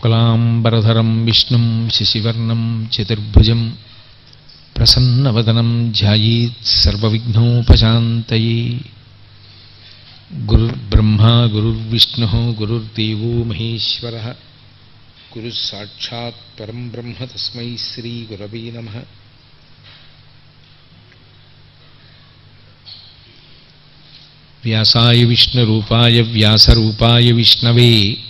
शुक्लाम्बरधरं, विष्णु, शशिवर्ण, चतुर्भुज, प्रसन्नवदनं ध्यायीत् सर्वविघ्नोपशान्तये। गुरुर्ब्रह्मा, गुरुर्विष्णुः, गुरुर्देवो महेश्वरः। गुरुः परम ब्रह्म तस्म श्रीगुरव नम। व्यासाय विष्णुरूपाय, व्यासरूपाय विष्णवे।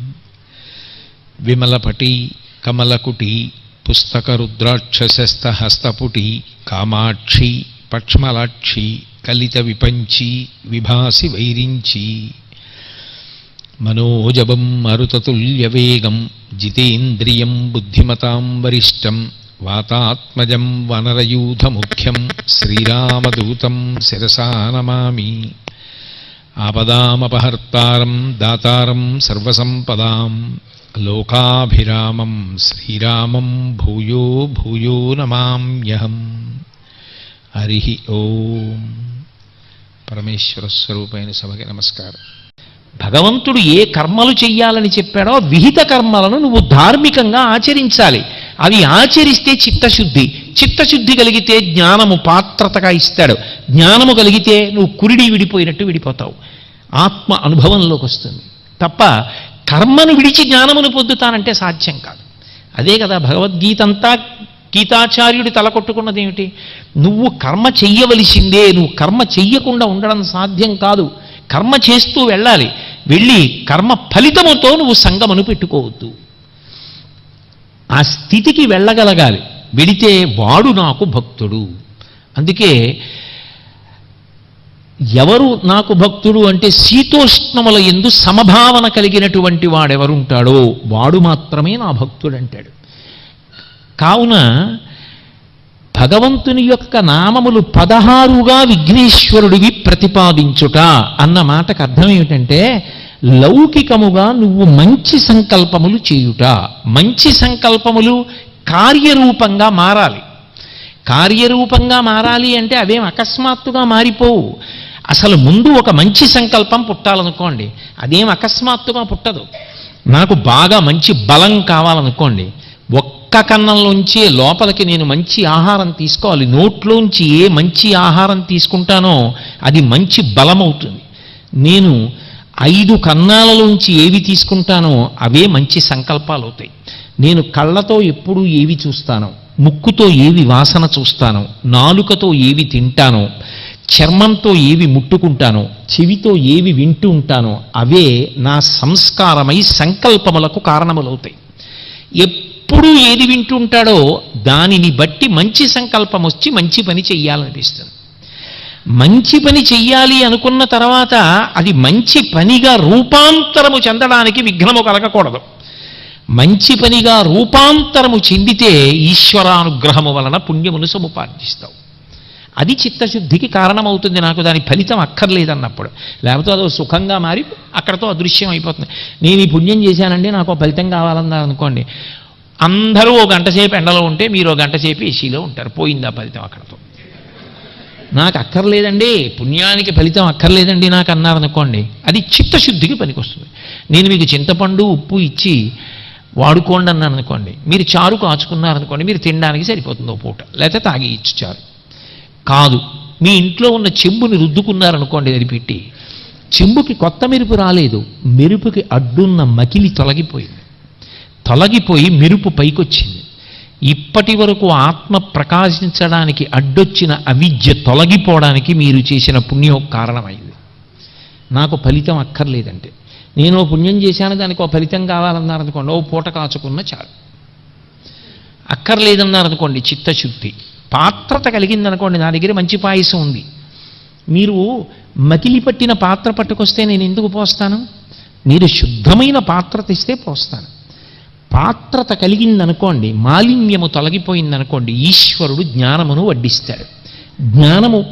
విమలపటి కమలకుటి పుస్తకరుద్రాక్షసస్తహస్తపుటి కామాక్షి పక్ష్మలాక్షి కలిత విపంచి విభాసి వైరించి మనోజవం మరుతతుల్యవేగం జితేంద్రియం బుద్ధిమతాం వరిష్టం వాతాత్మజం వనరయూధముఖ్యం శ్రీరామదూతం శిరసా నమామి ఆపదామపహర్తారం దాతారం సర్వసంపదాం లోకాభిరామం శ్రీరామం భూయో భూయో నమామ్యహం. హరి ఓం. పరమేశ్వర స్వరూపైన సభకి నమస్కారం. భగవంతుడు ఏ కర్మలు చెయ్యాలని చెప్పాడో విహిత కర్మలను నువ్వు ధార్మికంగా ఆచరించాలి. అవి ఆచరిస్తే చిత్తశుద్ధి. చిత్తశుద్ధి కలిగితే జ్ఞానము పాత్రతగా ఇస్తాడు. జ్ఞానము కలిగితే నువ్వు కురిడి విడిపోయినట్టు విడిపోతావు. ఆత్మ అనుభవంలోకి వస్తుంది. తప్ప కర్మను విడిచి జ్ఞానమును పొందుతానంటే సాధ్యం కాదు. అదే కదా భగవద్గీత అంతా గీతాచార్యుడు తలకొట్టుకున్నది ఏమిటి నువ్వు కర్మ చెయ్యవలసిందే నువ్వు కర్మ చెయ్యకుండా ఉండడం సాధ్యం కాదు. కర్మ చేస్తూ వెళ్ళాలి. వెళ్ళి కర్మ ఫలితముతో నువ్వు సంగమను పెట్టుకోవద్దు. ఆ స్థితికి వెళ్ళగలగాలి. వెడితే వాడు నాకు భక్తుడు. అందుకే ఎవరు నాకు భక్తుడు అంటే శీతోష్ణముల ఎందు సమభావన కలిగినటువంటి వాడెవరుంటాడో వాడు మాత్రమే నా భక్తుడు అంటాడు కావున భగవంతుని యొక్క నామములు పదహారుగా విఘ్నేశ్వరుడివి ప్రతిపాదించుట అన్న మాటకు అర్థం ఏమిటంటే లౌకికముగా నువ్వు మంచి సంకల్పములు చేయుట. మంచి సంకల్పములు కార్యరూపంగా మారాలి. కార్యరూపంగా మారాలి అంటే అవేం అకస్మాత్తుగా మారిపోవు. అసలు ముందు ఒక మంచి సంకల్పం పుట్టాలనుకోండి అదేం అకస్మాత్తుగా పుట్టదు. నాకు బాగా మంచి బలం కావాలనుకోండి ఒక్క కన్నంలోంచే లోపలికి నేను మంచి ఆహారం తీసుకోవాలి. నోట్లోంచి ఏ మంచి ఆహారం తీసుకుంటానో అది మంచి బలం అవుతుంది నేను ఐదు కన్నాలలోంచి ఏవి తీసుకుంటానో అవే మంచి సంకల్పాలు అవుతాయి. నేను కళ్ళతో ఎప్పుడూ ఏవి చూస్తానో ముక్కుతో ఏవి వాసన చూస్తానో నాలుకతో ఏవి తింటానో చర్మంతో ఏవి ముట్టుకుంటానో చెవితో ఏవి వింటూ ఉంటానో అవే నా సంస్కారమై సంకల్పములకు కారణములవుతాయి. ఎప్పుడు ఏది వింటూ ఉంటాడో దానిని బట్టి మంచి సంకల్పం వచ్చి మంచి పని చెయ్యాలనిపిస్తుంది. మంచి పని చెయ్యాలి అనుకున్న తర్వాత అది మంచి పనిగా రూపాంతరము చెందడానికి విఘ్నము కలగకూడదు. మంచి పనిగా రూపాంతరము చెందితే ఈశ్వరానుగ్రహము వలన పుణ్యమును సముపార్జిస్తావు. అది చిత్తశుద్ధికి కారణమవుతుంది. నాకు దాని ఫలితం అక్కర్లేదన్నప్పుడు. లేకపోతే అదో సుఖంగా మారి అక్కడతో అదృశ్యం అయిపోతుంది. నేను ఈ పుణ్యం చేశానండి నాకు ఫలితం కావాలన్నా అనుకోండి. అందరూ ఓ గంట సేపు ఎండలో ఉంటే మీరు ఓ గంట సేపు ఏసీలో ఉంటారు. పోయింది ఆ ఫలితం అక్కడతో. నాకు అక్కర్లేదండి పుణ్యానికి ఫలితం అక్కర్లేదండి నాకు అన్నారనుకోండి అది చిత్తశుద్ధికి పనికొస్తుంది. నేను మీకు చింతపండు ఉప్పు ఇచ్చి వాడుకోండి అన్నాను అనుకోండి మీరు చారు కాచుకున్నారనుకోండి మీరు తినడానికి సరిపోతుంది ఓ పూట. లేకపోతే తాగి ఇచ్చు చారు. కాదు. మీ ఇంట్లో ఉన్న చెంబుని రుద్దుకున్నారనుకోండి అది పెట్టి. చెంబుకి కొత్త మెరుపు రాలేదు. మెరుపుకి అడ్డున్న మకిలి తొలగిపోయింది. తొలగిపోయి మెరుపు పైకొచ్చింది. ఇప్పటి వరకు ఆత్మ ప్రకాశించడానికి అడ్డొచ్చిన అవిద్య తొలగిపోవడానికి మీరు చేసిన పుణ్యం కారణమైంది. నాకు ఫలితం అక్కర్లేదంటే. నేను ఓ పుణ్యం చేశాను దానికి ఓ ఫలితం కావాలన్నారనుకోండి ఓ పూట కాచుకున్న చాలు. అక్కర్లేదన్నారనుకోండి చిత్తశుద్ధి. పాత్రత కలిగిందనుకోండి నా దగ్గర మంచి పాయసం ఉంది. మీరు మకిలి పట్టిన పాత్ర పట్టుకొస్తే నేను ఎందుకు పోస్తాను? మీరు శుద్ధమైన పాత్రత ఇస్తే పోస్తాను. పాత్రత కలిగిందనుకోండి మాలిన్యము తొలగిపోయిందనుకోండి ఈశ్వరుడు జ్ఞానమును వడ్డిస్తాడు. జ్ఞానము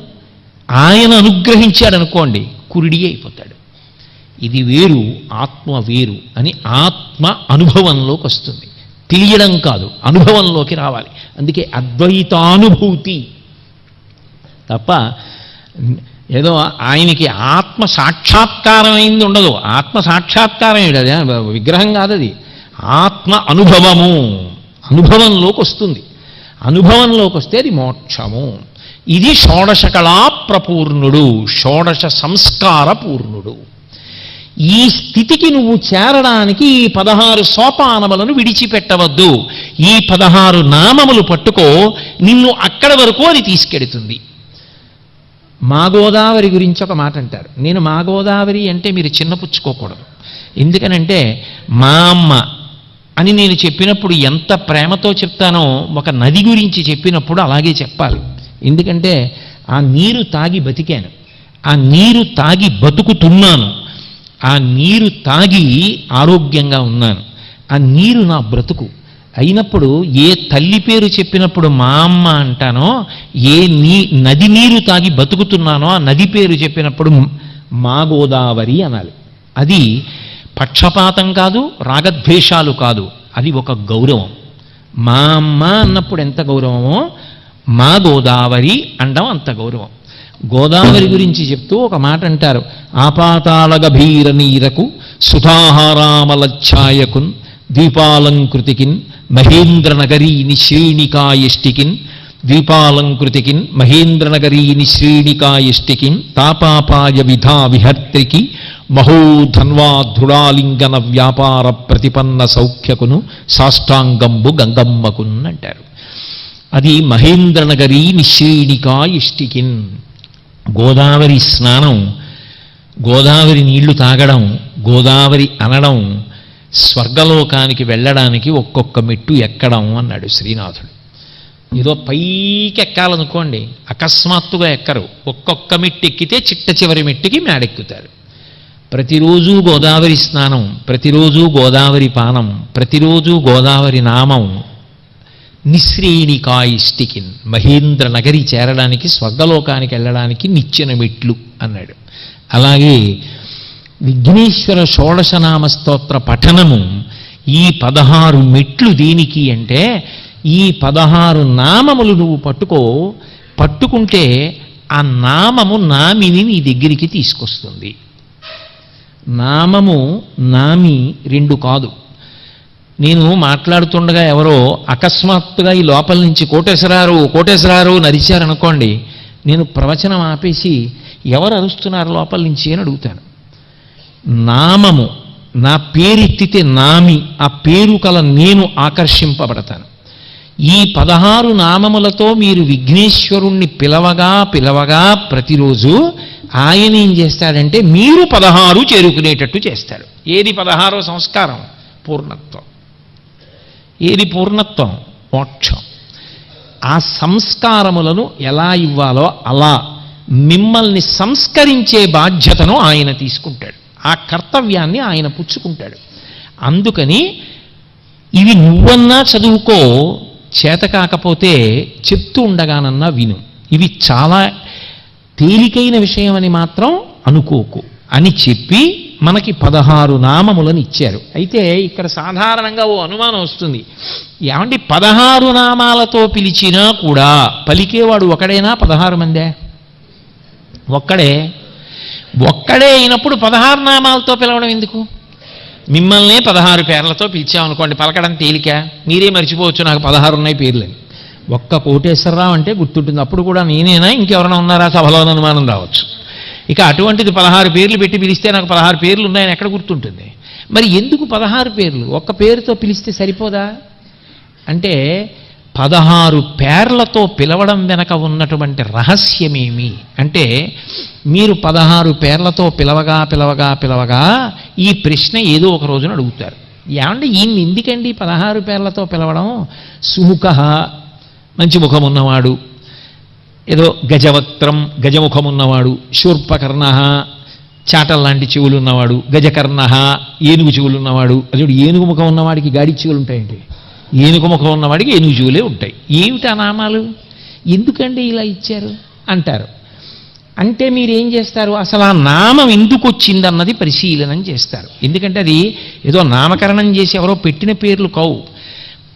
ఆయన అనుగ్రహించాడనుకోండి కురిడి అయిపోతాడు. ఇది వేరు ఆత్మ వేరు అని ఆత్మ అనుభవంలోకి వస్తుంది. తెలియడం కాదు అనుభవంలోకి రావాలి. అందుకే అద్వైతానుభూతి. తప్ప ఏదో ఆయనకి ఆత్మ సాక్షాత్కారం అయింది ఉండదు. ఆత్మ సాక్షాత్కారం అది విగ్రహం కాదు అది. ఆత్మ అనుభవము. అనుభవంలోకి వస్తుంది. అనుభవంలోకి వస్తే అది మోక్షము. ఇది షోడశ కళా ప్రపూర్ణుడు షోడశ సంస్కార పూర్ణుడు ఈ స్థితికి నువ్వు చేరడానికి ఈ పదహారు సోపానములను విడిచిపెట్టవద్దు. ఈ పదహారు నామములు పట్టుకో నిన్ను అక్కడ వరకు అది తీసుకెడుతుంది. మా గోదావరి గురించి ఒక మాట అంటారు. నేను మా గోదావరి అంటే మీరు చిన్నపుచ్చుకోకూడదు ఎందుకనంటే మా అమ్మ అని నేను చెప్పినప్పుడు ఎంత ప్రేమతో చెప్తానో ఒక నది గురించి చెప్పినప్పుడు అలాగే చెప్పాలి. ఎందుకంటే ఆ నీరు తాగి బతికాను. ఆ నీరు తాగి బతుకుతున్నాను. ఆ నీరు తాగి ఆరోగ్యంగా ఉన్నాను. ఆ నీరు నా బ్రతుకు. అయినప్పుడు ఏ తల్లి పేరు చెప్పినప్పుడు మా అమ్మ అంటానో ఏ నీ నది నీరు తాగి బతుకుతున్నానో ఆ నది పేరు చెప్పినప్పుడు మా గోదావరి అనాలి. అది పక్షపాతం కాదు రాగద్వేషాలు కాదు. అది ఒక గౌరవం. మా అమ్మ అన్నప్పుడు ఎంత గౌరవమో మా గోదావరి అండం అంత గౌరవం. గోదావరి గురించి చెప్తూ ఒక మాట అంటారు. ఆపాతాల గభీర నీరకు సుధాహారామలఛాయకున్ ద్వీపాలంకృతికిన్ మహేంద్రనగరీని శ్రేణికాయష్టికిన్ ద్వీపాలంకృతికిన్ మహేంద్రనగరీని శ్రేణికాయష్టికిన్ తాపాపాయ విధా విహర్త్రికి మహోధన్వాధృడాలింగన వ్యాపార ప్రతిపన్న సౌఖ్యకును సాష్టాంగంబు గంగమ్మకున్ అంటారు. అది మహేంద్రనగరీ నిశ్రేణికా ఇష్టికిన్ గోదావరి స్నానం గోదావరి నీళ్ళు తాగడం గోదావరి అనడం స్వర్గలోకానికి వెళ్ళడానికి ఒక్కొక్క మెట్టు ఎక్కడం అన్నాడు శ్రీనాథుడు. ఏదో పైకి ఎక్కాలనుకోండి అకస్మాత్తుగా ఎక్కరు. ఒక్కొక్క మెట్టు ఎక్కితే చిట్ట చివరి మెట్టుకి మేడెక్కుతారు. ప్రతిరోజు గోదావరి స్నానం ప్రతిరోజు గోదావరి పానం ప్రతిరోజు గోదావరి నామం నిశ్రేణికాయిష్టికిన్ మహేంద్ర నగరి చేరడానికి స్వర్గలోకానికి వెళ్ళడానికి నిచ్చెన మెట్లు అన్నాడు. అలాగే విఘ్నేశ్వర షోడశనామ స్తోత్ర పఠనము ఈ పదహారు మెట్లు దేనికి అంటే ఈ పదహారు నామములు నువ్వు పట్టుకో పట్టుకుంటే ఆ నామము నామిని నీ దగ్గరికి తీసుకొస్తుంది. నామము నామి రెండు కాదు. నేను మాట్లాడుతుండగా ఎవరో అకస్మాత్తుగా ఈ లోపల నుంచి కోటేశ్వరారు కోటేశ్వరారు నరిచారనుకోండి నేను ప్రవచనం ఆపేసి ఎవరు అరుస్తున్నారు లోపల నుంచి అని అడుగుతాను. నామము నా పేరెత్తితే నామి ఆ పేరు కల నేను ఆకర్షింపబడతాను. ఈ పదహారు నామములతో మీరు విఘ్నేశ్వరుణ్ణి పిలవగా పిలవగా ప్రతిరోజు ఆయన ఏం చేస్తాడంటే మీరు పదహారు చేరుకునేటట్టు చేస్తాడు. ఏది పదహారో సంస్కారం? పూర్ణత్వం. ఏది పూర్ణత్వం? మోక్షం. ఆ సంస్కారములను ఎలా ఇవ్వాలో అలా మిమ్మల్ని సంస్కరించే బాధ్యతను ఆయన తీసుకుంటాడు. ఆ కర్తవ్యాన్ని ఆయన పుచ్చుకుంటాడు. అందుకని ఇవి నువ్వన్నా చదువుకో చేత కాకపోతే చెప్తూ ఉండగానన్నా విను. ఇవి చాలా తేలికైన విషయం అని మాత్రం అనుకోకు. అని చెప్పి మనకి పదహారు నామములను ఇచ్చారు. అయితే ఇక్కడ సాధారణంగా ఓ అనుమానం వస్తుంది. ఏమండి పదహారు నామాలతో పిలిచినా కూడా పలికేవాడు ఒకడైనా? పదహారు మందే? ఒక్కడే. ఒక్కడే అయినప్పుడు పదహారు నామాలతో పిలవడం ఎందుకు? మిమ్మల్నే పదహారు పేర్లతో పిలిచామనుకోండి పలకడం తేలిక. మీరే మర్చిపోవచ్చు నాకు పదహారు ఉన్నాయి పేర్లని ఒక్క కోటేశ్వరరావు అంటే గుర్తుంటుంది. అప్పుడు కూడా నేనేనా? ఇంకెవరైనా ఉన్నారా? సభలో అనుమానం రావచ్చు. ఇక అటువంటిది పదహారు పేర్లు పెట్టి పిలిస్తే నాకు పదహారు పేర్లు ఉన్నాయని ఎక్కడ గుర్తుంటుంది? మరి ఎందుకు పదహారు పేర్లు? ఒక్క పేరుతో పిలిస్తే సరిపోదా? అంటే పదహారు పేర్లతో పిలవడం వెనక ఉన్నటువంటి రహస్యమేమి? అంటే మీరు పదహారు పేర్లతో పిలవగా పిలవగా పిలవగా ఈ ప్రశ్న ఏదో ఒక రోజున అడుగుతారు. ఏమంటే ఈయన ఎందుకండి పదహారు పేర్లతో పిలవడం? సుముఖ మంచి ముఖం ఉన్నవాడు ఏదో గజవక్త్రం గజముఖం ఉన్నవాడు శూర్పకర్ణ చాటల్ లాంటి చెవులు ఉన్నవాడు గజకర్ణ ఏనుగు చెవులు ఉన్నవాడు అదే ఏనుగు ముఖం ఉన్నవాడికి గాడి చెవులు ఉంటాయండి ఏనుగు ముఖం ఉన్నవాడికి ఏనుగు చెవులే ఉంటాయి. ఏమిటి ఆ నామాలు? ఎందుకండి ఇలా ఇచ్చారు? అంటారు. అంటే మీరు ఏం చేస్తారు? అసలు ఆ నామం ఎందుకు వచ్చిందన్నది పరిశీలనం చేస్తారు. ఎందుకంటే అది ఏదో నామకరణం చేసి ఎవరో పెట్టిన పేర్లు కావు.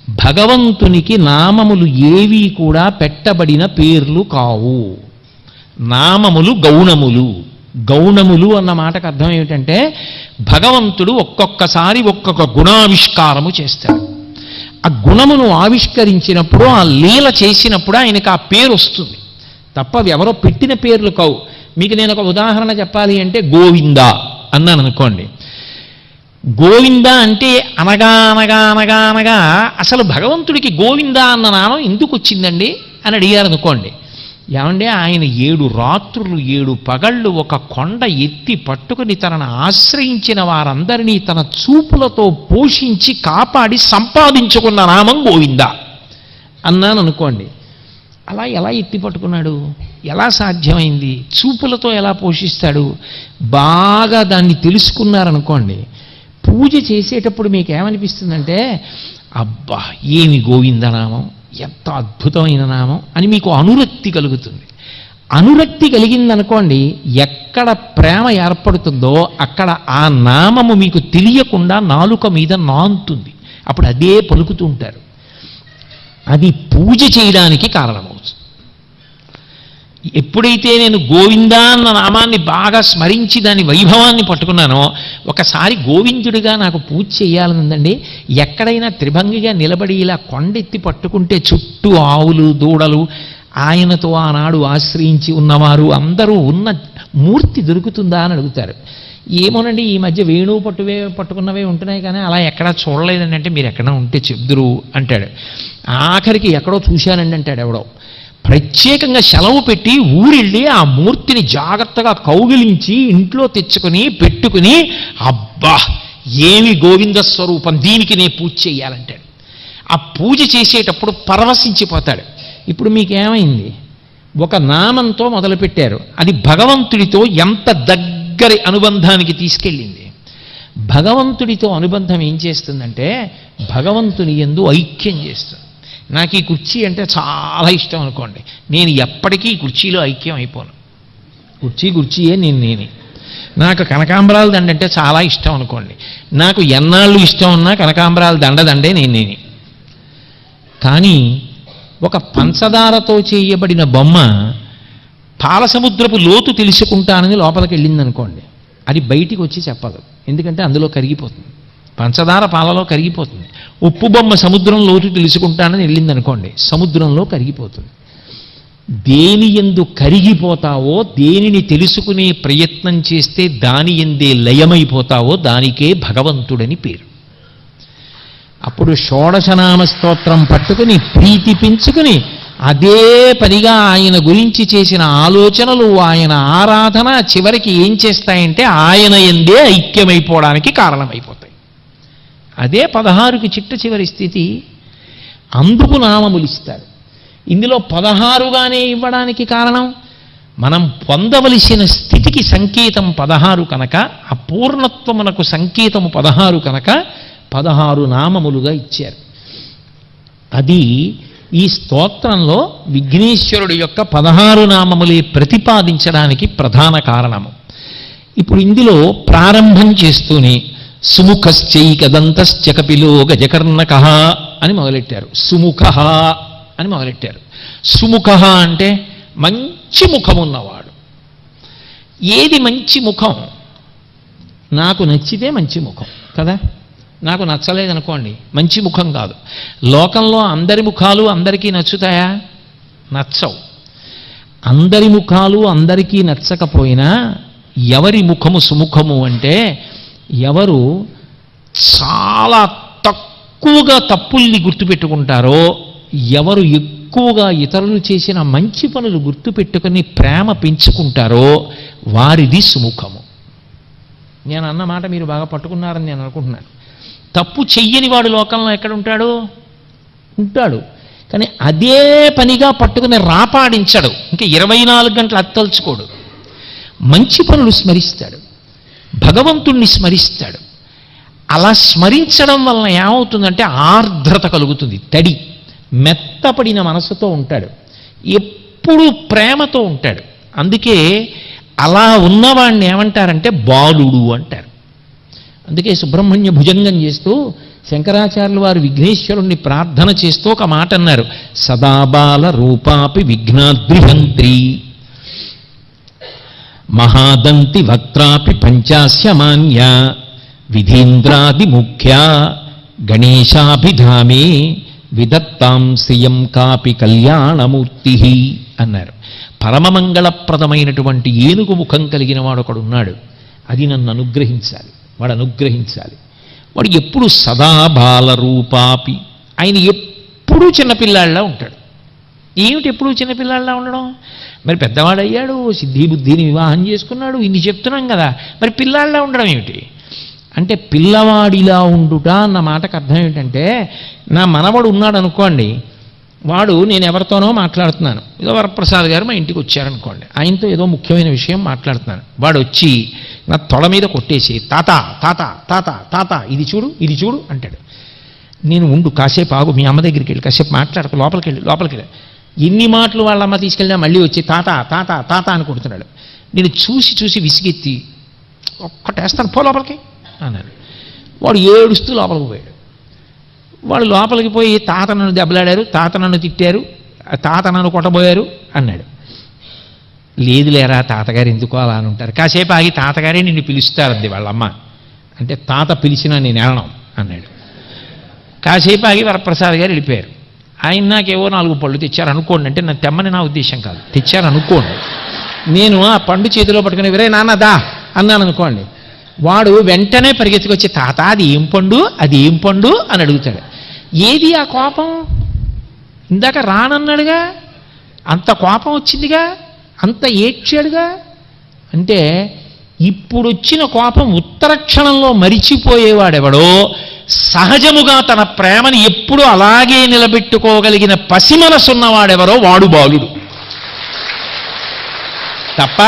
భగవంతునికి నామములు ఏవి కూడా పెట్టబడిన పేర్లు కావు. నామములు గౌణములు. గౌణములు అన్న మాటకు అర్థం ఏమిటంటే భగవంతుడు ఒక్కొక్కసారి ఒక్కొక్క గుణావిష్కారము చేస్తాడు. ఆ గుణమును ఆవిష్కరించినప్పుడు ఆ లీల చేసినప్పుడు ఆయనకు ఆ పేరు వస్తుంది. తప్ప ఎవరో పెట్టిన పేర్లు కావు. మీకు నేను ఒక ఉదాహరణ చెప్పాలి అంటే గోవింద అన్నాను అనుకోండి గోవింద అంటే అనగా అనగా అనగా అనగా అసలు భగవంతుడికి గోవింద అన్న నామం ఎందుకు వచ్చిందండి అని అడిగారు అనుకోండి ఏమంటే ఆయన ఏడు రాత్రులు ఏడు పగళ్ళు ఒక కొండ ఎత్తి పట్టుకుని తనను ఆశ్రయించిన వారందరినీ తన చూపులతో పోషించి కాపాడి సంపాదించుకున్న నామం గోవింద. అన్నాను అనుకోండి అలా ఎలా ఎత్తి పట్టుకున్నాడు? ఎలా సాధ్యమైంది? చూపులతో ఎలా పోషిస్తాడు? బాగా దాన్ని తెలుసుకున్నారనుకోండి. పూజ చేసేటప్పుడు మీకు ఏమనిపిస్తుందంటే అబ్బా ఏమి గోవిందనామం ఎంత అద్భుతమైన నామం అని మీకు అనురక్తి కలుగుతుంది. అనురక్తి కలిగిందనుకోండి ఎక్కడ ప్రేమ ఏర్పడుతుందో అక్కడ ఆ నామము మీకు తెలియకుండా నాలుక మీద నాంతుంది. అప్పుడు అదే పలుకుతూ ఉంటారు. అది పూజ చేయడానికి కారణమవుతుంది. ఎప్పుడైతే నేను గోవిందా అన్న నామాన్ని బాగా స్మరించి దాని వైభవాన్ని పట్టుకున్నానో ఒకసారి గోవిందుడిగా నాకు పూజ చేయాలనుందండి. ఎక్కడైనా త్రిభంగిగా నిలబడి ఇలా కొండెత్తి పట్టుకుంటే చుట్టూ ఆవులు దూడలు ఆయనతో ఆనాడు ఆశ్రయించి ఉన్నవారు అందరూ ఉన్న మూర్తి దొరుకుతుందా అని అడుగుతారు. ఏమోనండి ఈ మధ్య వేణువు పట్టువే పట్టుకున్నవే ఉంటున్నాయి కానీ అలా ఎక్కడా చూడలేదండి. అంటే మీరు ఎక్కడ ఉంటే చెప్దురు అంటాడు. ఆఖరికి ఎక్కడో చూశానండి అంటాడు ఎవడో. ప్రత్యేకంగా సెలవు పెట్టి ఊరెళ్ళి ఆ మూర్తిని జాగ్రత్తగా కౌగిలించి ఇంట్లో తెచ్చుకుని పెట్టుకుని అబ్బా ఏమి గోవింద స్వరూపం దీనికి నేను పూజ చేయాలంటాడు. ఆ పూజ చేసేటప్పుడు పరవశించిపోతాడు. ఇప్పుడు మీకేమైంది? ఒక నామంతో మొదలుపెట్టారు. అది భగవంతుడితో ఎంత దగ్గరి అనుబంధానికి తీసుకెళ్ళింది? భగవంతుడితో అనుబంధం ఏం చేస్తుందంటే భగవంతుని ఎందు ఐక్యం చేస్తుంది. నాకు ఈ కుర్చీ అంటే చాలా ఇష్టం అనుకోండి. నేను ఎప్పటికీ కుర్చీలో ఐక్యం అయిపోను. కుర్చీ కుర్చీయే నేను నేనే. నాకు కనకాంబరాల దండ అంటే చాలా ఇష్టం అనుకోండి. నాకు ఎన్నాళ్ళు ఇష్టం ఉన్నా కనకాంబరాల దండ దండే నేను నేనే. కానీ ఒక పంచదారతో చేయబడిన బొమ్మ పాలసముద్రపు లోతు తెలుసుకుంటానని లోపలికి వెళ్ళింది అనుకోండి అది బయటికి వచ్చి చెప్పదు. ఎందుకంటే అందులో కరిగిపోతుంది. పంచదార పాలలో కరిగిపోతుంది. ఉప్పు బొమ్మ సముద్రం లోతు తెలుసుకుంటానని వెళ్ళింది అనుకోండి సముద్రంలో కరిగిపోతుంది. దేని ఎందు కరిగిపోతావో దేనిని తెలుసుకునే ప్రయత్నం చేస్తే దాని ఎందే లయమైపోతావో దానికే భగవంతుడని పేరు. అప్పుడు షోడశనామ స్తోత్రం పట్టుకుని ప్రీతి పెంచుకుని అదే పనిగా ఆయన గురించి చేసిన ఆలోచనలు ఆయన ఆరాధన చివరికి ఏం చేస్తాయంటే ఆయన ఎందే ఐక్యమైపోవడానికి కారణమైపోతాయి. అదే పదహారుకి చిట్ట చివరి స్థితి అందుకు నామములు ఇస్తారు. ఇందులో పదహారుగానే ఇవ్వడానికి కారణం మనం పొందవలసిన స్థితికి సంకేతం పదహారు కనుక అపూర్ణత్వమునకు సంకేతము పదహారు కనుక పదహారు నామములుగా ఇచ్చారు. అది ఈ స్తోత్రంలో విఘ్నేశ్వరుడు యొక్క పదహారు నామములే ప్రతిపాదించడానికి ప్రధాన కారణము. ఇప్పుడు ఇందులో ప్రారంభం చేస్తూనే సుముఖశ్చైకదంతశ్చ గజకర్ణక అని మొదలెట్టారు. సుముఖ అని మొదలెట్టారు. సుముఖ అంటే మంచి ముఖం ఉన్నవాడు ఏది మంచి ముఖం? నాకు నచ్చితే మంచి ముఖం కదా? నాకు నచ్చలేదనుకోండి మంచి ముఖం కాదు. లోకంలో అందరి ముఖాలు అందరికీ నచ్చుతాయా? నచ్చవు. అందరి ముఖాలు అందరికీ నచ్చకపోయినా ఎవరి ముఖము సుముఖము అంటే ఎవరు చాలా తక్కువగా తప్పుల్ని గుర్తుపెట్టుకుంటారో ఎవరు ఎక్కువగా ఇతరులు చేసిన మంచి పనులు గుర్తుపెట్టుకుని ప్రేమ పెంచుకుంటారో వారిది సుముఖము. నేను అన్న మాట మీరు బాగా పట్టుకున్నారని నేను అనుకుంటున్నాను. తప్పు చెయ్యని వాడు లోకంలో ఎక్కడ ఉంటాడు. ఉంటాడు కానీ అదే పనిగా పట్టుకుని రాపాడించడు. ఇంకా ఇరవై నాలుగు గంటలు అత్తల్చుకోడు మంచి పనులు స్మరిస్తాడు. భగవంతుణ్ణి స్మరిస్తాడు. అలా స్మరించడం వలన ఏమవుతుందంటే ఆర్ద్రత కలుగుతుంది. తడి మెత్తపడిన మనసుతో ఉంటాడు. ఎప్పుడూ ప్రేమతో ఉంటాడు. అందుకే అలా ఉన్నవాణ్ణి ఏమంటారంటే బాలుడు అంటారు. అందుకే సుబ్రహ్మణ్య భుజంగం చేస్తూ శంకరాచార్యులు వారు విఘ్నేశ్వరుణ్ణి ప్రార్థన చేస్తూ ఒక మాట అన్నారు. సదాబాల రూపాపి విఘ్నాద్రిహంత్రి మహాదంతి వక్త్రాపి పంచాస్యమాన్య విధీంద్రాది ముఖ్య గణేశాభిధామే విదత్తాం సియం కాపి కళ్యాణమూర్తి అన్నారు. పరమమంగళప్రదమైనటువంటి ఏనుగు ముఖం కలిగిన వాడు ఒకడు ఉన్నాడు అది నన్ను అనుగ్రహించాలి. వాడు అనుగ్రహించాలి. వాడు ఎప్పుడు సదా బాలరూపాపి. ఆయన ఎప్పుడూ చిన్నపిల్లాళ్ళ ఉంటాడు. ఏమిటి ఎప్పుడూ చిన్నపిల్లాళ్ళ ఉండడం? మరి పెద్దవాడయ్యాడు సిద్ధి బుద్ధిని వివాహం చేసుకున్నాడు ఇన్ని చెప్తున్నాం కదా. మరి పిల్లాడిలా ఉండడం ఏమిటి? అంటే పిల్లవాడిలా ఉండుట అన్న మాటకు అర్థం ఏమిటంటే నా మనవడు ఉన్నాడు అనుకోండి వాడు నేను ఎవరితోనో మాట్లాడుతున్నాను. ఏదో వరప్రసాద్ గారు మా ఇంటికి వచ్చారనుకోండి. ఆయనతో ఏదో ముఖ్యమైన విషయం మాట్లాడుతున్నాను. వాడు వచ్చి నా తొడ మీద కొట్టేసి తాత తాత తాత తాత ఇది చూడు ఇది చూడు అంటాడు. నేను ఉండు కాసేపు ఆగు మీ అమ్మ దగ్గరికి వెళ్ళి కాసేపు మాట్లాడకు లోపలికి వెళ్ళి లోపలికి వెళ్ళి ఎన్ని మాటలు వాళ్ళ అమ్మ తీసుకెళ్ళినా మళ్ళీ వచ్చి తాత తాత తాత అని కొడుతున్నాడు నేను చూసి చూసి విసిగెత్తి ఒక్కటేస్తాను పో లోపలికి అన్నాను వాడు ఏడుస్తూ లోపలికి పోయాడు. వాడు లోపలికి పోయి తాత నన్ను దెబ్బలాడారు తాత నన్ను తిట్టారు ఆ తాత నన్ను కొట్టబోయారు అన్నాడు. లేదు లేరా తాతగారు ఎందుకు అలా అని ఉంటారు. కాసేపు ఆగి తాతగారే నిన్ను పిలుస్తారంది వాళ్ళమ్మ. అంటే తాత పిలిచినా నేను వెళ్ళను అన్నాడు. కాసేపు ఆగి వరప్రసాద్ గారు వెళ్ళిపోయారు. ఆయన నాకేవో నాలుగు పళ్ళు తెచ్చారు అనుకోండి అంటే నన్ను తెమ్మని నా ఉద్దేశం కాదు. తెచ్చారు అనుకోండి నేను ఆ పండు చేతిలో పట్టుకుని విరే నాన్న దా అన్నాను అనుకోండి. వాడు వెంటనే పరిగెత్తుకొచ్చి తాత అది ఏం పండు? అది ఏం పండు? అని అడుగుతాడు. ఏది ఆ కోపం? ఇందాక రానన్నాడుగా. అంత కోపం వచ్చిందిగా? అంత ఏడ్చాడుగా? అంటే ఇప్పుడు వచ్చిన కోపం ఉత్తర క్షణంలో మరిచిపోయేవాడెవడో సహజముగా తన ప్రేమని ఎప్పుడూ అలాగే నిలబెట్టుకోగలిగిన పసిమనసున్నవాడెవరో వాడు బాలుడు. తప్ప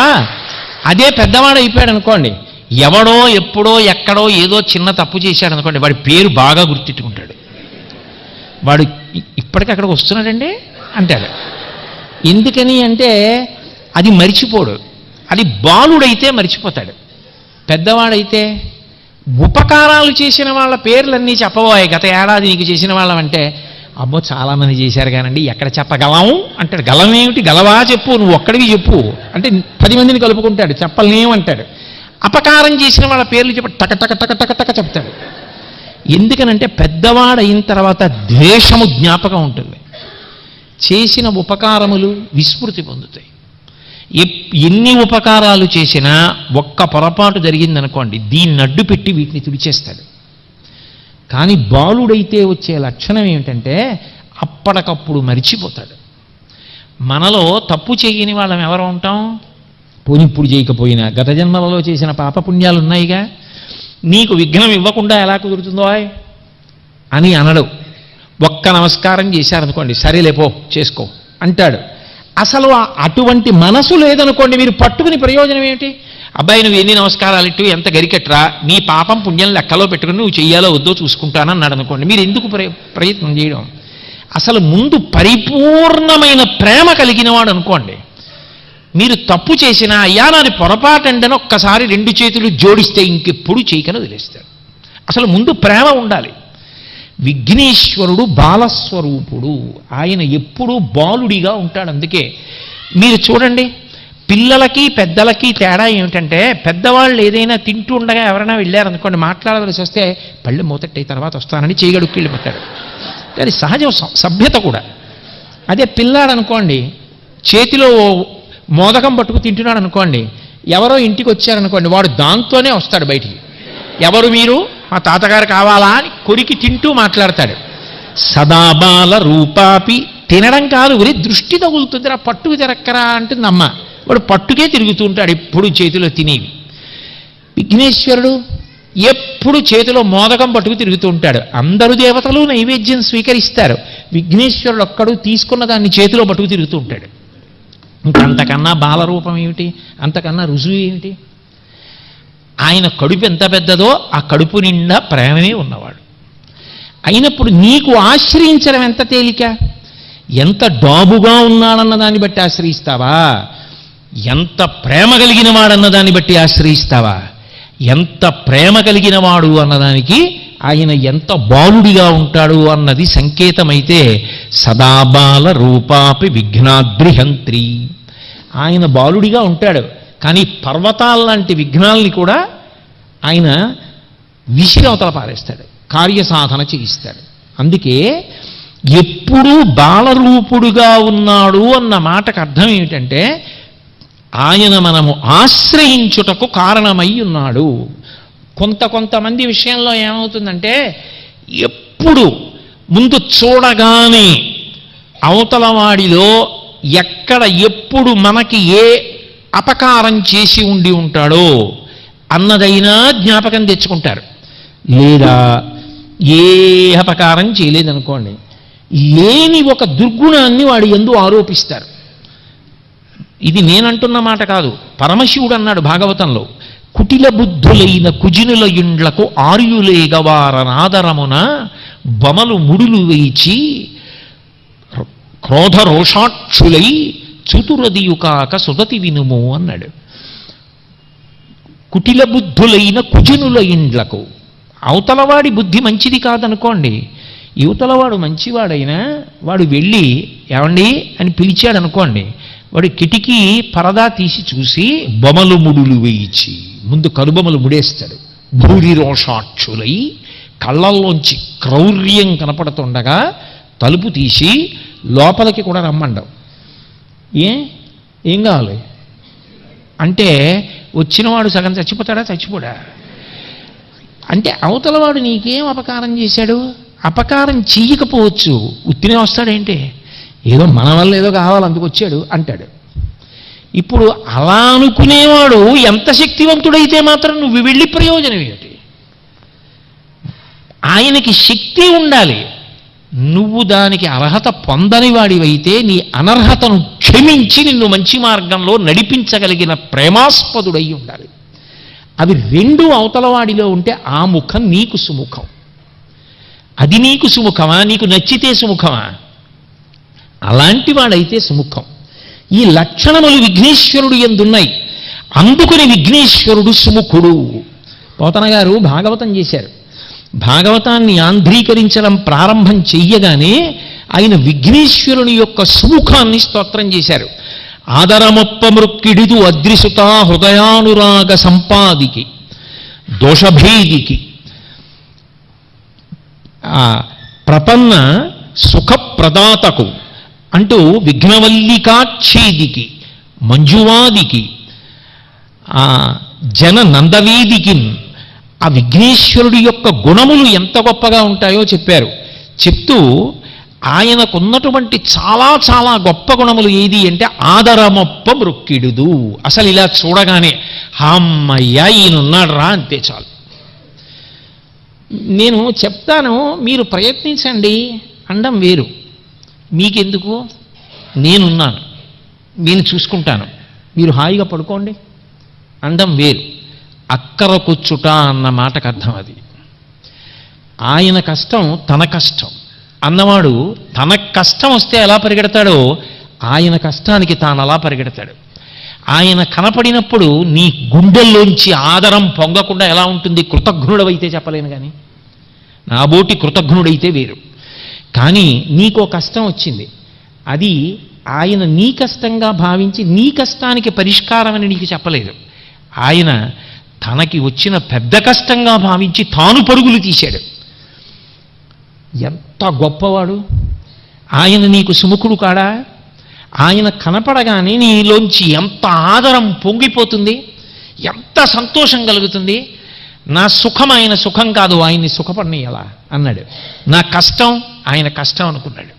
అదే పెద్దవాడు అయిపోయాడు అనుకోండి. ఎవడో ఎప్పుడో ఎక్కడో ఏదో చిన్న తప్పు చేశాడు అనుకోండి వాడి పేరు బాగా గుర్తిట్టుకుంటాడు వాడు ఇప్పటికి అక్కడికి వస్తున్నాడండి? అంటాడు. ఎందుకని అంటే అది మరిచిపోడు. అది బాలుడైతే మరిచిపోతాడు. పెద్దవాడైతే ఉపకారాలు చేసిన వాళ్ళ పేర్లన్నీ చెప్పబోయాయి. గత ఏడాది నీకు చేసిన వాళ్ళమంటే అమ్మో చాలామంది చేశారు కానండి ఎక్కడ చెప్పగలం? అంటాడు. గలం ఏమిటి గలవా చెప్పు నువ్వు ఒక్కడివి చెప్పు. అంటే పది మందిని కలుపుకుంటాడు చెప్పలేమంటాడు. అపకారం చేసిన వాళ్ళ పేర్లు చెప్ప టక టక టక టక టక చెప్తాడు. ఎందుకనంటే పెద్దవాడైన తర్వాత ద్వేషము జ్ఞాపకం ఉంటుంది. చేసిన ఉపకారములు విస్మృతి పొందుతాయి. ఎన్ని ఉపకారాలు చేసినా ఒక్క పొరపాటు జరిగిందనుకోండి దీన్ని అడ్డు పెట్టి వీటిని తుడిచేస్తాడు. కానీ బాలుడైతే వచ్చే లక్షణం ఏమిటంటే అప్పటికప్పుడు మరిచిపోతాడు. మనలో తప్పు చేయని వాళ్ళం ఎవరు ఉంటాం? పోనీ ఇప్పుడు చేయకపోయినా గత జన్మలలో చేసిన పాపపుణ్యాలు ఉన్నాయిగా? నీకు విఘ్నం ఇవ్వకుండా ఎలా కుదురుతుందో అని అనడు. ఒక్క నమస్కారం చేశారనుకోండి సరేలేపో చేసుకో అంటాడు. అసలు అటువంటి మనసు లేదనుకోండి మీరు పట్టుకుని ప్రయోజనం ఏమిటి? అబ్బాయి నువ్వు ఎన్ని నమస్కారాలు ఇట్టు ఎంత గరికెట్రా నీ పాపం పుణ్యం లెక్కలో పెట్టుకుని నువ్వు చెయ్యాలో వద్దో చూసుకుంటానన్నాడు అనుకోండి మీరు ఎందుకు ప్రయత్నం చేయడం? అసలు ముందు పరిపూర్ణమైన ప్రేమ కలిగినవాడు అనుకోండి మీరు తప్పు చేసినా అయ్యా నాని పొరపాటండని ఒక్కసారి రెండు చేతులు జోడిస్తే ఇంకెప్పుడు చేయకని వదిలేస్తారు. అసలు ముందు ప్రేమ ఉండాలి. విఘ్నేశ్వరుడు బాలస్వరూపుడు. ఆయన ఎప్పుడూ బాలుడిగా ఉంటాడు. అందుకే మీరు చూడండి పిల్లలకి పెద్దలకి తేడా ఏమిటంటే పెద్దవాళ్ళు ఏదైనా తింటూ ఉండగా ఎవరైనా వెళ్ళారనుకోండి మాట్లాడవలసి వస్తే పళ్ళు మూతట్టి తర్వాత వస్తానని చేయగడుక్కి వెళ్ళిపోతాడు అది సహజం సభ్యత కూడా. అదే పిల్లాడు అనుకోండి చేతిలో మోదకం పట్టుకు తింటున్నాడు అనుకోండి ఎవరో ఇంటికి వచ్చారనుకోండి వాడు దాంతోనే వస్తాడు బయటికి. ఎవరు మీరు? మా తాతగారు కావాలా అని కొరికి తింటూ మాట్లాడతాడు. సదాబాల రూపాపి తినడం కాదు ఒరే దృష్టి తగులుతుందిరా పట్టుకు తిరక్కరా అంటుంది అమ్మ వాడు పట్టుకే తిరుగుతూ ఉంటాడు ఎప్పుడు చేతిలో తినేవి. విఘ్నేశ్వరుడు ఎప్పుడు చేతిలో మోదకం పట్టుకు తిరుగుతూ ఉంటాడు. అందరు దేవతలు నైవేద్యం స్వీకరిస్తారు. విఘ్నేశ్వరుడు ఒక్కడు తీసుకున్న దాన్ని చేతిలో పట్టుకు తిరుగుతూ ఉంటాడు. ఇంకంతకన్నా బాలరూపం ఏమిటి? అంతకన్నా రుజువు ఏమిటి? ఆయన కడుపు ఎంత పెద్దదో ఆ కడుపు నిండా ప్రేమనే ఉన్నవాడు. అయినప్పుడు నీకు ఆశ్రయించడం ఎంత తేలిక? ఎంత డాబుగా ఉన్నాడన్న దాన్ని బట్టి ఆశ్రయిస్తావా? ఎంత ప్రేమ కలిగిన వాడన్న దాన్ని బట్టి ఆశ్రయిస్తావా? ఎంత ప్రేమ కలిగిన వాడు అన్నదానికి ఆయన ఎంత బాలుడిగా ఉంటాడు అన్నది సంకేతమైతే సదాబాల రూపాపి విఘ్నాద్రిహంత్రి. ఆయన బాలుడిగా ఉంటాడు. కానీ పర్వతాల లాంటి విఘ్నాల్ని కూడా ఆయన విసిరవతల పారేస్తాడు. కార్యసాధన చేయిస్తాడు. అందుకే ఎప్పుడూ బాలరూపుడుగా ఉన్నాడు అన్న మాటకు అర్థం ఏమిటంటే ఆయన మనము ఆశ్రయించుటకు కారణమై ఉన్నాడు. కొంత కొంతమంది విషయంలో ఏమవుతుందంటే ఎప్పుడు ముందు చూడగానే అవతలవాడిలో ఎక్కడ ఎప్పుడు మనకి ఏ అపకారం చేసి ఉండి ఉంటాడో అన్నదైనా జ్ఞాపకం తెచ్చుకుంటారు. లేదా ఏ అపకారం చేయలేదనుకోండి లేని ఒక దుర్గుణాన్ని వాడు ఎందు ఆరోపిస్తారు. ఇది నేనంటున్న మాట కాదు. పరమశివుడు అన్నాడు భాగవతంలో కుటిల బుద్ధులైన కుజినుల ఇండ్లకు ఆర్యులేగవారనాదరమున బమలు ముడులు వేచి క్రోధ రోషాక్షులై చుతురదియుకాక సుదతి వినుము అన్నాడు. కుటిల బుద్ధులైన కుజనుల ఇండ్లకు అవతలవాడి బుద్ధి మంచిది కాదనుకోండి. యువతలవాడు మంచివాడైనా వాడు వెళ్ళి ఏమండి అని పిలిచాడు అనుకోండి వాడు కిటికీ పరదా తీసి చూసి బొమలు ముడులు వేయించి ముందు కనుబొమలు ముడేస్తాడు. భూరి రోషాక్షులై కళ్ళల్లోంచి క్రౌర్యం కనపడుతుండగా తలుపు తీసి లోపలికి కూడా రమ్మండవు ఏ? ఏం కావాలి? అంటే వచ్చినవాడు సగం చచ్చిపోతాడా? చచ్చిపోడా? అంటే అవతలవాడు నీకేం అపకారం చేశాడు? అపకారం చెయ్యకపోవచ్చు ఉత్తినే వస్తాడేంటి ఏదో మన వల్ల ఏదో కావాలి అందుకు వచ్చాడు అంటాడు. ఇప్పుడు అలా అనుకునేవాడు ఎంత శక్తివంతుడైతే మాత్రం నువ్వు వెళ్ళి ప్రయోజనం ఏమిటి ఆయనకి శక్తి ఉండాలి. నువ్వు దానికి అర్హత పొందని వాడివైతే నీ అనర్హతను క్షమించి నిన్ను మంచి మార్గంలో నడిపించగలిగిన ప్రేమాస్పదుడై ఉండాలి. అవి రెండు అవతలవాడిలో ఉంటే ఆ ముఖం నీకు సుముఖం. అది నీకు సుముఖమా? నీకు నచ్చితే సుముఖమా? అలాంటి వాడైతే సుముఖం. ఈ లక్షణములు విఘ్నేశ్వరుడు ఎందున్నాయి? అందుకుని విఘ్నేశ్వరుడు సుముఖుడు. పోతన గారు భాగవతం చేశారు. భాగవతాన్ని యాంధ్రీకరించడం ప్రారంభం చెయ్యగానే ఆయన విఘ్నేశ్వరుని యొక్క సుముఖాన్ని స్తోత్రం చేశారు. ఆదరమొప్ప మృక్కిడిదు అద్రిసుత హృదయానురాగ సంపాదికి దోషభేదికి. ఆ ప్రపన్న సుఖప్రదాతకు అంటూ విఘ్నవల్లికాచ్ఛేదికి మంజువాదికి ఆ జన నందవేదికి ఆ విఘ్నేశ్వరుడి యొక్క గుణములు ఎంత గొప్పగా ఉంటాయో చెప్పారు. చెప్తూ ఆయనకున్నటువంటి చాలా చాలా గొప్ప గుణములు ఏది అంటే ఆదరమొప్ప మృక్కిడుదు. అసలు ఇలా చూడగానే అమ్మయ్యా ఈయనున్నాడ్రా అంతే చాలు. నేను చెప్తాను మీరు ప్రయత్నించండి అండం వేరు. మీకెందుకు? నేనున్నాను. నేను చూసుకుంటాను. మీరు హాయిగా పడుకోండి. అండం వేరు. అక్కర కూర్చుట అన్న మాటకు అర్థం అది. ఆయన కష్టం తన కష్టం. అన్నవాడు తన కష్టం వస్తే ఎలా పరిగెడతాడో ఆయన కష్టానికి తాను అలా పరిగెడతాడు. ఆయన కనపడినప్పుడు నీ గుండెల్లోంచి ఆదరం పొంగకుండా ఎలా ఉంటుంది? కృతజ్ఞుడవైతే చెప్పలేను కానీ నాబోటి కృతజ్ఞుడైతే వేరు. కానీ నీకో కష్టం వచ్చింది. అది ఆయన నీ కష్టంగా భావించి నీ కష్టానికి పరిష్కారం అని నీకు చెప్పలేదు. ఆయన తనకి వచ్చిన పెద్ద కష్టంగా భావించి తాను పరుగులు తీశాడు. ఎంత గొప్పవాడు. ఆయన నీకు సుముఖుడు కాడా? ఆయన కనపడగానే నీలోంచి ఎంత ఆదరం పొంగిపోతుంది? ఎంత సంతోషం కలుగుతుంది? నా సుఖం ఆయన సుఖం కాదు ఆయన్ని ఎలా అన్నాడు. నా కష్టం ఆయన కష్టం అనుకున్నాడు.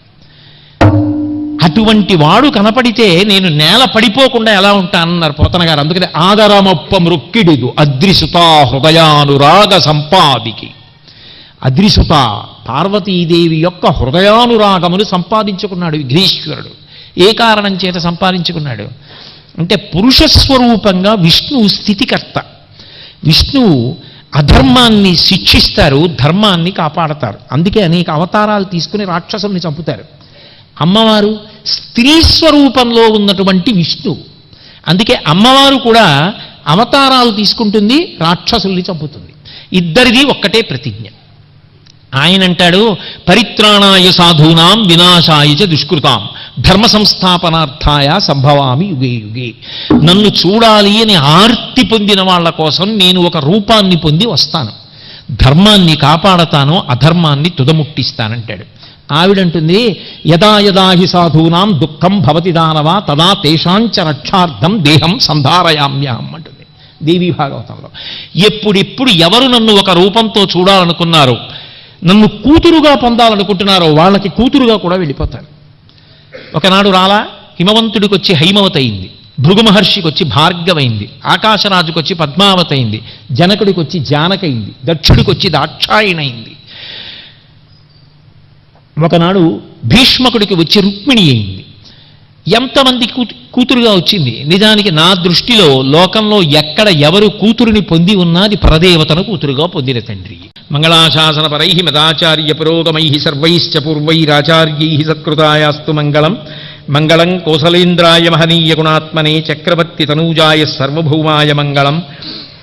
అటువంటి వాడు కనపడితే నేను నేల పడిపోకుండా ఎలా ఉంటానన్నారు పోతన గారు. అందుకని ఆదరమొప్ప మృక్కిడిదు అద్రిసుత హృదయానురాగ సంపాదికి. అద్రిసుత పార్వతీదేవి యొక్క హృదయానురాగమును సంపాదించుకున్నాడు విఘ్నేశ్వరుడు. ఏ కారణం చేత సంపాదించుకున్నాడు? అంటే పురుష స్వరూపంగా విష్ణువు స్థితికర్త. విష్ణువు అధర్మాన్ని శిక్షిస్తారు ధర్మాన్ని కాపాడతారు. అందుకే అనేక అవతారాలు తీసుకుని రాక్షసుల్ని చంపుతారు. అమ్మవారు స్త్రీ స్వరూపంలో ఉన్నటువంటి విష్ణువు అందుకే అమ్మవారు కూడా అవతారాలు తీసుకుంటుంది రాక్షసుల్ని చంపుతుంది. ఇద్దరిది ఒక్కటే ప్రతిజ్ఞ. ఆయన అంటాడు పరిత్రాణాయ సాధూనాం వినాశాయ చ దుష్కృతాం. ధర్మ సంస్థాపనార్థాయ సంభవామి యుగే యుగే. నన్ను చూడాలి అని ఆర్తి పొందిన వాళ్ళ కోసం నేను ఒక రూపాన్ని పొంది వస్తాను. ధర్మాన్ని కాపాడతాను అధర్మాన్ని తుదముట్టిస్తానంటాడు. ఆవిడంటుంది యదా యదా హి సాధూనాం దుఃఖం భవతి దానవా తదా తేషాంచ రక్షార్థం దేహం సంధారయామ్యహం అంటుంది. దేవీ భాగవతంలో ఎప్పుడెప్పుడు ఎవరు నన్ను ఒక రూపంతో చూడాలనుకున్నారో నన్ను కూతురుగా పొందాలనుకుంటున్నారో వాళ్ళకి కూతురుగా కూడా వెళ్ళిపోతారు. ఒకనాడు రాలా హిమవంతుడికి వచ్చి హైమవత అయింది భృగు మహర్షికి వచ్చి భార్గవైంది ఆకాశరాజుకి వచ్చి అయింది జనకుడికి వచ్చి జానకైంది దక్షుడికి వచ్చి దాక్షాయణైంది ఒకనాడు భీష్మకుడికి వచ్చి రుక్మిణి అయింది. ఎంతమంది కూతు కూతురుగా వచ్చింది? నిజానికి నా దృష్టిలో లోకంలో ఎక్కడ ఎవరు కూతురుని పొంది ఉన్నది పరదేవతను కూతురుగా పొందిన తండ్రి. మంగళాశాసన పరై మదాచార్య పురోగమై సర్వైశ్చ పూర్వైరాచార్యై సత్కృతాయాస్తు మంగళం. మంగళం కోసలేంద్రాయ మహనీయ గుణాత్మనే చక్రవర్తి తనూజాయ సర్వభౌమాయ మంగళం.